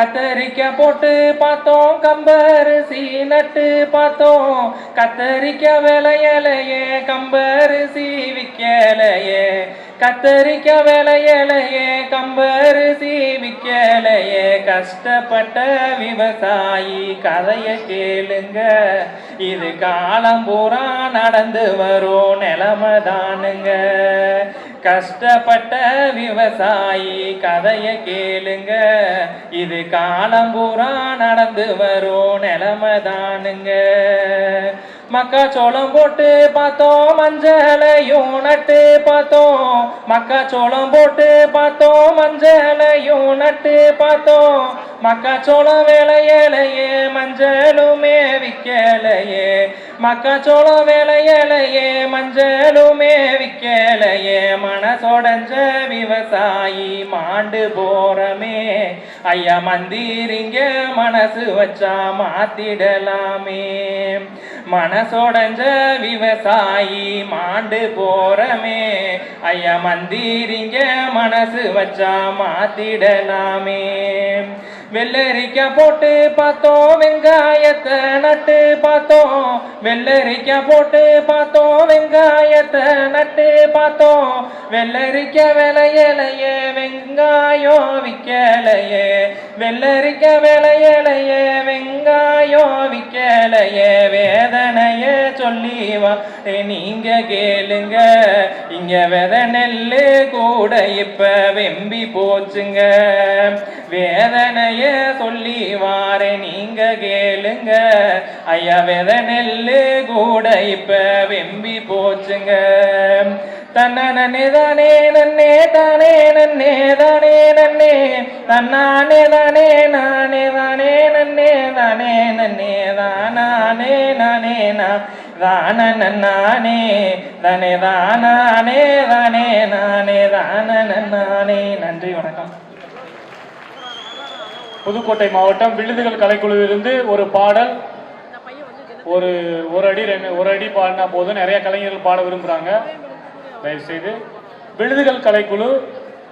கத்தரிக்க போட்டு பார்த்தோம் கம்பரிசி நட்டு பார்த்தோம். கத்தரிக்காய் விளையலையே கம்பரிசி விற்கலையே கத்தரிக்காய் விளையலையே கம்பரிசி விற்கலையே கஷ்டப்பட்ட விவசாயி கதையை கேளுங்க. இது காலம் பூரா நடந்து வரும் நிலமதானுங்க. கஷ்டப்பட்ட விவசாயி கதையை கேளுங்க. இது காலம்பூரா நடந்து வரும் நிலமதானுங்க. மக்காச்சோளம் போட்டு பார்த்தோம் மஞ்சளையும் நட்டு பார்த்தோம். மக்காச்சோளம் போட்டு பார்த்தோம் மஞ்சளையும் நட்டு பார்த்தோம். மக்காச்சோளம் வேலையலையே மஞ்சளுமே விற்கலையே. மக்காச்சோளம் விளையலையே மஞ்சளுமே விற்கலையே மனசொடஞ்ச விவசாயி மாண்டு போறமே. ஐயா மந்திரிங்க மனசு வச்சா மாத்திடலாமே. மனசொடஞ்ச விவசாயி மாண்டு போறமே. ஐயா மந்திரிங்க மனசு வச்சா மாத்திடலாமே. வெள்ளரிக்காய் போட்டு பார்த்தோம் வெங்காயத்தை நட்டு பார்த்தோம். வெள்ளரிக்காய் போட்டு பார்த்தோம் வெங்காயத்தை நட்டு பார்த்தோம். வெள்ளரிக்காய் விளையலையே வெங்காயம் விற்கலையே. வெள்ளரிக்காய் விளையலையே வெங்காயம் விற்க வேதனைய சொல்லி வாரு நீங்க கேளுங்க. இங்க வித நெல்லு கூட இப்ப வெம்பி போச்சுங்க. வேதனைய சொல்லி வாரு நீங்க கேளுங்க. ஐயா வித நெல்லு கூட இப்ப வெம்பி போச்சுங்க. தன்னே தானே நன்னே தானே நன்னே தானே நன்னே. தன்னானே தானே நானே தானே நன்னே தானே நன்னே தானே நானே நா. தான நன்னானே தானே தானே தானே நானே தான நன்னானே. நன்றி வணக்கம். புதுக்கோட்டை மாவட்டம் விழுதுகள் கலைக்குழுவிலிருந்து ஒரு பாடல் ஒரு ஒரு அடி ரெண்டு ஒரு அடி பாடினா போதும். நிறைய கலைஞர்கள் பாட விரும்புகிறாங்க தயவு செய்து விழுதுகள் கலைக்குழு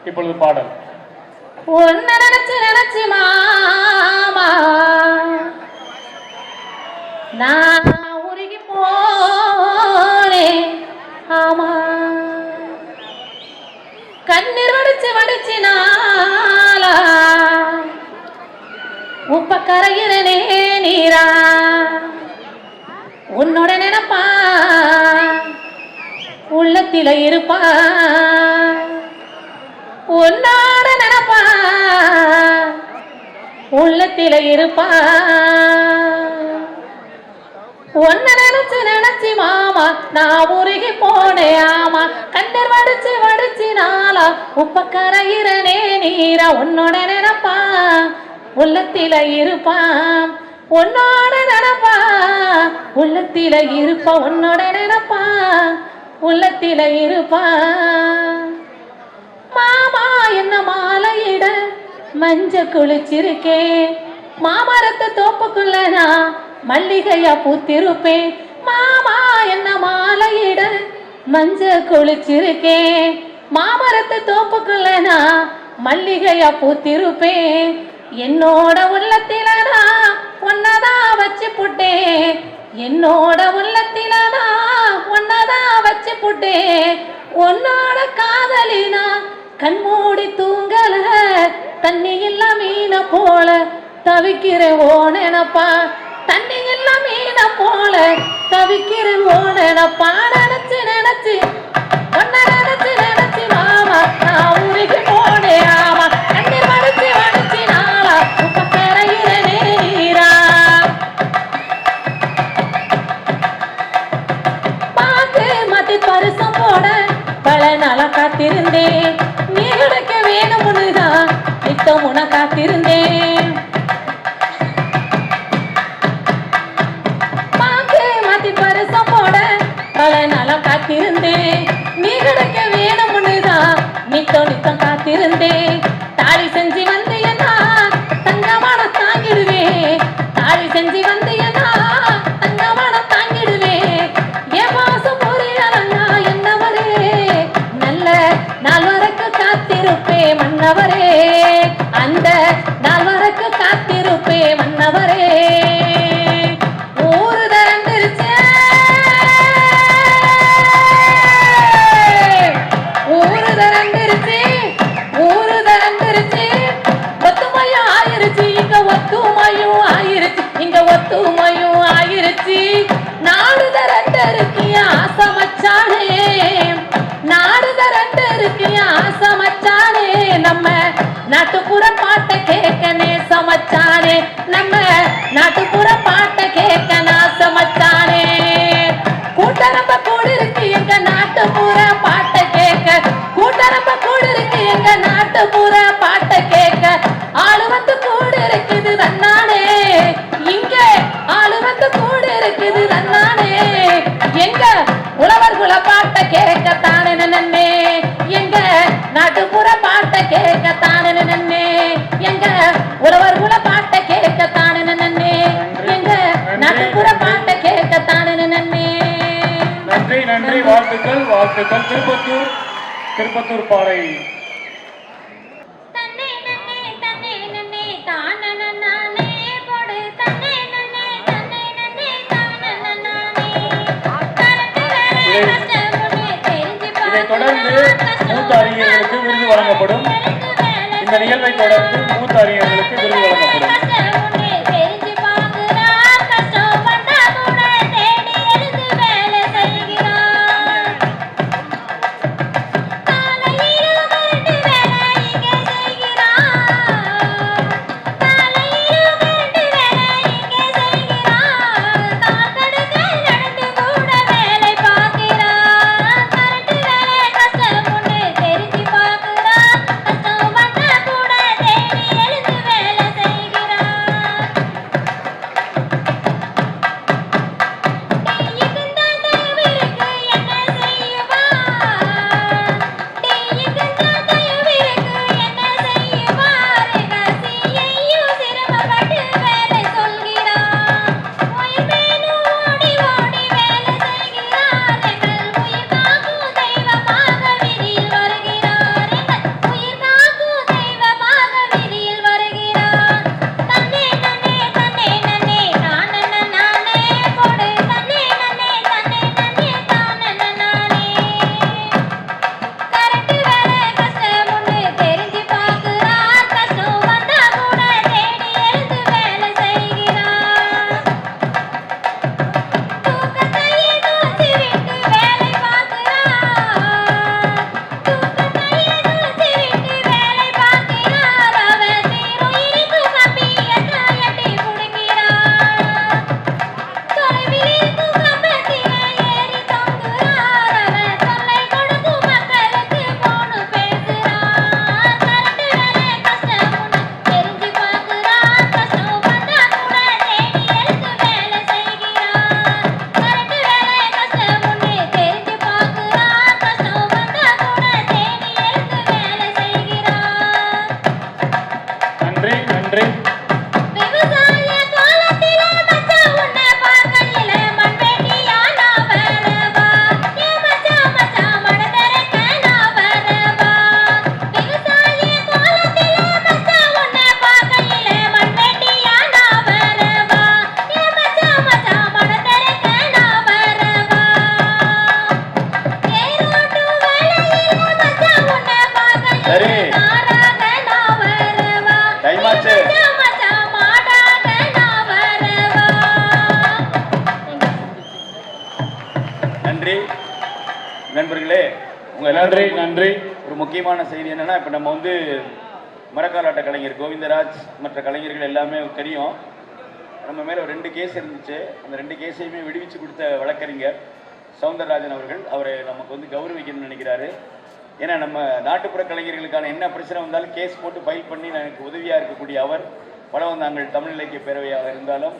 இப்பொழுது பாடல். ஒன்ன நினைச்சு நினைச்சு மாமா. நான் உருகி போனே ஆமா. கண்ணீர் வடிச்சு வடிச்சு நாளா. உப்ப கரையிறனே நீரா. உன்னோட நினைப்பா. உள்ளத்தில இருப்பா. உன்னோட நினைப்பா உள்ளத்தில இருப்பா. ஒன்ன நினைச்சு நினைச்சு மாமா நான் உருகி போனே ஆமா. கண்ணீர் வடிச்சு வடிச்சு நாளா. உப்ப கரையிறனே நீரா உன்னோட நினைப்பா. உள்ளத்தில இருப்பான் உன்னோட நினைப்பா உள்ளத்தில இருப்பா உன்னோட நினைப்பா. உள்ளத்தில இருப்பா. மாமா என்ன மாலையிட மஞ்ச குளிச்சிருக்கேன் மாமரத்து தோப்புக்குள்ள நான் மல்லிகையா பூத்திருப்பேன் மாமா என்ன மாலையிட மஞ்ச குளிச்சிருக்கேன் மாமரத்து தோப்புக்குள்ள நான் மல்லிகையா பூத்திருப்பேன் என்னோட உள்ளத்தில நான் ஒன்னதான் வச்சு புட்டேன் என்னோட உள்ளத்தில நான் ஒன்னதான் வச்சு புட்டே உன்னோட காதலினா கண்மூடி தூங்கல. தண்ணி இல்ல மீன போல தவிக்கிற ஓனப்பா தண்ணி இல்ல மீன போல தவிக்கிற ஓனப்பா நினைச்சு நினைச்சு ஒன்ன நினைச்சு நினைச்சு மாமா நான் ஊருக்கு போனேன். காத்திருந்தேன். நீ கிடைக்க வேணும் முழுதா நித்தம் உன காத்திருந்தேன் மன்னவரே அந்த நாள் வரைக்கும் மன்னவரே. ஊரு திறந்துருச்சே ஊரு திறந்துருச்சு ஊரு திறந்துருச்சு ஒத்துமையும் ஆயிருச்சு இங்க ஒத்துமையும் ஆயிருச்சு இங்க ஒத்துமையும் ஆயிருச்சு. நான் மச்சானே நம்ம நாட்டுப்புற பாட்டை கேட்க நாசமச்சானே கூட்டரம்ப கூட இருக்கு எங்க நாட்டுப்புற. கஷ்டமுனே தெரிஞ்சு இதைத் தொடர்ந்து மூத்த அறிஞர்களுக்கு விருது வழங்கப்படும். இந்த நிகழ்வை தொடர்ந்து மூத்த அறிஞர்களுக்கு விருது வழங்கப்படும். நண்பர்களே உங்கள் நன்றி நன்றி. ஒரு முக்கியமான செய்தி என்னன்னா இப்போ நம்ம வந்து மரக்காலாட்ட கலைஞர் கோவிந்தராஜ் மற்ற கலைஞர்கள் எல்லாமே தெரியும். நம்ம மேலே ஒரு ரெண்டு கேஸ் இருந்துச்சு. அந்த ரெண்டு கேஸையுமே விடுவிச்சு கொடுத்த வழக்கறிஞர் சவுந்தரராஜன் அவர்கள் அவரை நமக்கு வந்து கௌரவிக்கணும்னு நினைக்கிறாரு. ஏன்னா நம்ம நாட்டுப்புற கலைஞர்களுக்கான என்ன பிரச்சனை வந்தாலும் கேஸ் போட்டு ஃபைல் பண்ணி எனக்கு உதவியாக இருக்கக்கூடிய அவர் பலவந்தாங்கள் தமிழ் இலக்கிய பேரவையாக இருந்தாலும்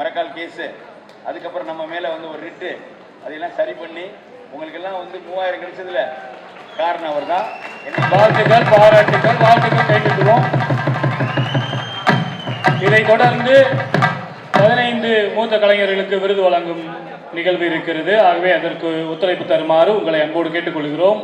மரக்கால் கேஸு அதுக்கப்புறம் நம்ம மேலே வந்து ஒரு ரிட்டு அதையெல்லாம் சரி பண்ணி உங்களுக்கெல்லாம் வந்து மூவாயிரம் கிடைச்சதுல காரணம் அவர் தான் வாழ்த்துக்கள் பாராட்டுக்கள் வாழ்த்துக்கள் கேட்டுக்கிறோம் இதை தொடர்ந்து பதினைந்து மூத்த கலைஞர்களுக்கு விருது வழங்கும் நிகழ்வு இருக்கிறது. ஆகவே அதற்கு ஒத்துழைப்பு தருமாறு உங்களை அன்போடு கேட்டுக்கொள்கிறோம்.